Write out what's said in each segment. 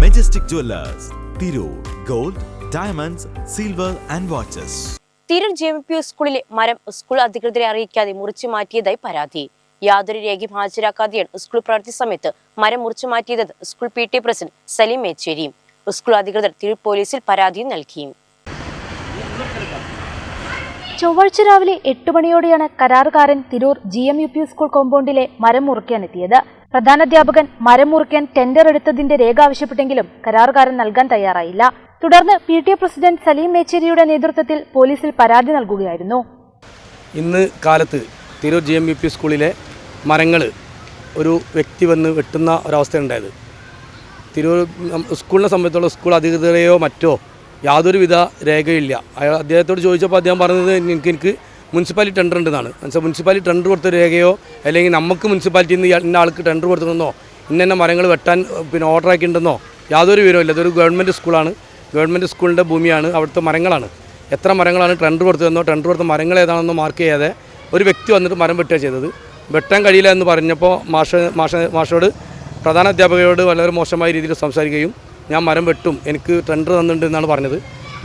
Majestic jewellers Tirur gold diamonds silver and watches Tirur J M P സ്കൂളിലെ മരം school അധികൃതരെ അറിയിക്കാതെ മുറിച്ചു മാറ്റിയതായി പരാതി. യാതൊരു രേഖയും ഹാജരാക്കാതെയാണ് സ്കൂൾ പ്രവൃത്തി സമയത്ത് മരം മുറിച്ചു മാറ്റിയതെന്ന് school P T president Salim മേച്ചേരിയും school അധികൃതർ തിരൂർ പോലീസിൽ പരാതിയും നൽകി. ചൊവ്വാഴ്ച രാവിലെ എട്ട് മണിയോടെയാണ് കരാറുകാരൻ Tirur G M U P school കോമ്പൗണ്ടിലെ മരം മുറിക്കാനെത്തിയത് പ്രധാനാധ്യാപകൻ മരം മുറിക്കാൻ ടെൻഡർ എടുത്തതിന്റെ രേഖ ആവശ്യപ്പെട്ടെങ്കിലും കരാറുകാരൻ നൽകാൻ തയ്യാറായില്ല. തുടർന്ന് P T A president Salim മേച്ചേരിയുടെ നേതൃത്വത്തിൽ പോലീസിൽ പരാതി നൽകുകയായിരുന്നു. ഇന്ന് കാലത്ത് Tirur G M U P സ്കൂളിലെ മരങ്ങൾ ഒരു വ്യക്തി വന്ന് വെട്ടുന്ന ഒരവസ്ഥയുണ്ടായത്. തിരൂർ സ്കൂളിനെ സംബന്ധിച്ചുള്ള സ്കൂൾ അധികൃതരെയോ മറ്റോ യാതൊരുവിധ രേഖയില്ല. അദ്ദേഹത്തോട് ചോദിച്ചപ്പോൾ അദ്ദേഹം പറഞ്ഞത് എനിക്ക് എനിക്ക് മുനിസിപ്പാലിറ്റി ടെൻഡർ ഉണ്ടെന്നാണ്. മനസ്സിലായി മുനിസിപ്പാലിറ്റി ടെൻഡർ കൊടുത്ത രേഖയോ അല്ലെങ്കിൽ നമുക്ക് മുനിസിപ്പാലിറ്റിയിൽ നിന്ന് ഇന്ന ആൾക്ക് ടെൻഡർ കൊടുത്തിട്ടുണ്ടെന്നോ ഇന്ന മരങ്ങൾ വെട്ടാൻ പിന്നെ ഓർഡർ ആക്കിയിട്ടുണ്ടെന്നോ യാതൊരു വിവരമില്ല അതൊരു ഗവൺമെന്റ് സ്കൂളാണ് ഗവൺമെന്റ് സ്കൂളിന്റെ ഭൂമിയാണ്. അവിടുത്തെ മരങ്ങളാണ്. എത്ര മരങ്ങളാണ് ടെൻഡർ കൊടുത്തതെന്നോ ടെൻഡർ കൊടുത്ത മരങ്ങൾ ഏതാണെന്നോ മാർക്ക് ചെയ്യാതെ ഒരു വ്യക്തി വന്നിട്ട് മരം വെട്ടുക ചെയ്തത്. വെട്ടാൻ കഴിയില്ല എന്ന് പറഞ്ഞപ്പോൾ മാഷ മാഷ മാഷോട് പ്രധാന അധ്യാപകരോട് വളരെ മോശമായ രീതിയിൽ സംസാരിക്കുകയും ഞാൻ മരം വെട്ടും. എനിക്ക് ടെൻഡർ തന്നിട്ടുണ്ട് എന്നാണ് പറഞ്ഞത്.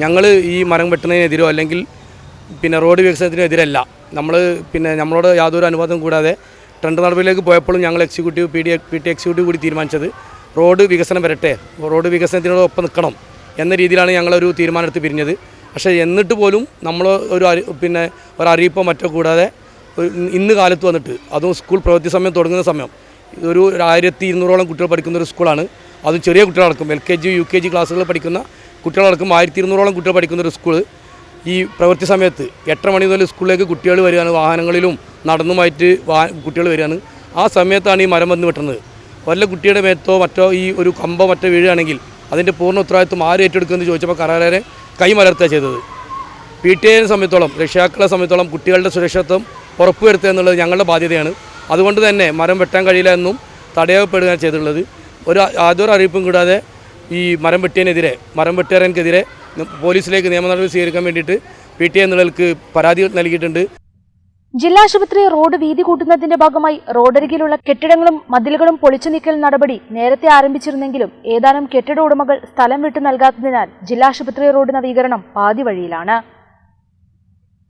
ഞങ്ങൾ ഈ മരം വെട്ടുന്നതിനെതിരോ അല്ലെങ്കിൽ പിന്നെ റോഡ് വികസനത്തിനെതിരല്ല. നമ്മൾ പിന്നെ നമ്മളോട് യാതൊരു അനുവാദം കൂടാതെ ടെൻഡർ നടപടിയിലേക്ക് പോയപ്പോഴും ഞങ്ങൾ executive P D P T executive കൂടി തീരുമാനിച്ചത് റോഡ് വികസനം വരട്ടെ റോഡ് വികസനത്തിനോടൊപ്പം നിൽക്കണം എന്ന രീതിയിലാണ് ഞങ്ങളൊരു തീരുമാനമെടുത്ത് പിരിഞ്ഞത്. പക്ഷേ എന്നിട്ട് പോലും നമ്മൾ ഒരു പിന്നെ ഒരു മറ്റോ കൂടാതെ ഒരു ഇന്ന് കാലത്ത് വന്നിട്ട് അതും സ്കൂൾ പ്രവൃത്തി സമയം തുടങ്ങുന്ന സമയം ഇതൊരു ആയിരത്തി ഇരുന്നൂറോളം കുട്ടികൾ പഠിക്കുന്ന ഒരു സ്കൂളാണ്. അതും ചെറിയ കുട്ടികളടക്കം L K G U K G ക്ലാസ്സുകളിൽ പഠിക്കുന്ന കുട്ടികളടക്കം ആയിരത്തി ഇരുന്നൂറോളം കുട്ടികൾ പഠിക്കുന്ന ഒരു സ്കൂൾ ഈ പ്രവൃത്തി സമയത്ത് എട്ടര മണി മുതൽ സ്കൂളിലേക്ക് കുട്ടികൾ വരികയാണ്. വാഹനങ്ങളിലും നടന്നുമായിട്ട് വാ കുട്ടികൾ വരികയാണ്. ആ സമയത്താണ് ഈ മരം വന്ന് വെട്ടുന്നത്. വല്ല കുട്ടിയുടെ മേത്തോ മറ്റോ ഈ ഒരു കമ്പോ മറ്റോ വീഴുകയാണെങ്കിൽ അതിന്റെ പൂർണ ഉത്തരവാദിത്വം ആര് ഏറ്റെടുക്കുമെന്ന് ചോദിച്ചപ്പോൾ കരാറേ കൈമലർത്തുക ചെയ്തത്. പി ടി എനെ സംബന്ധിച്ചോളം രക്ഷിതാക്കളെ സംബന്ധിച്ചോളം കുട്ടികളുടെ സുരക്ഷിതത്വം ഉറപ്പുവരുത്തുക എന്നുള്ളത് ഞങ്ങളുടെ ബാധ്യതയാണ്. അതുകൊണ്ട് തന്നെ മരം വെട്ടാൻ കഴിയില്ല എന്നും തടയപ്പെടുകയാണ് ചെയ്തിട്ടുള്ളത്. ഒരു യാതൊരു അറിയിപ്പും കൂടാതെ ഈ മരം വെട്ടിയതിനെതിരെ മരം വെട്ടുകാരനെതിരെ പോലീസിലേക്ക് നിയമ നടപടി സ്വീകരിക്കാൻ വേണ്ടിയിട്ട് പി ടി എ എന്നുള്ളവർക്ക് പരാതി നൽകിയിട്ടുണ്ട്. ജില്ലാശുപത്രി റോഡ് വീതി കൂട്ടുന്നതിന്റെ ഭാഗമായി റോഡരികിലുള്ള കെട്ടിടങ്ങളും മതിലുകളും പൊളിച്ചു നീക്കൽ നടപടി നേരത്തെ ആരംഭിച്ചിരുന്നെങ്കിലും ഏതാനും കെട്ടിട ഉടമകൾ സ്ഥലം വിട്ടു നൽകാത്തതിനാൽ ജില്ലാശുപത്രി റോഡ് നവീകരണം പാതി വഴിയിലാണ്.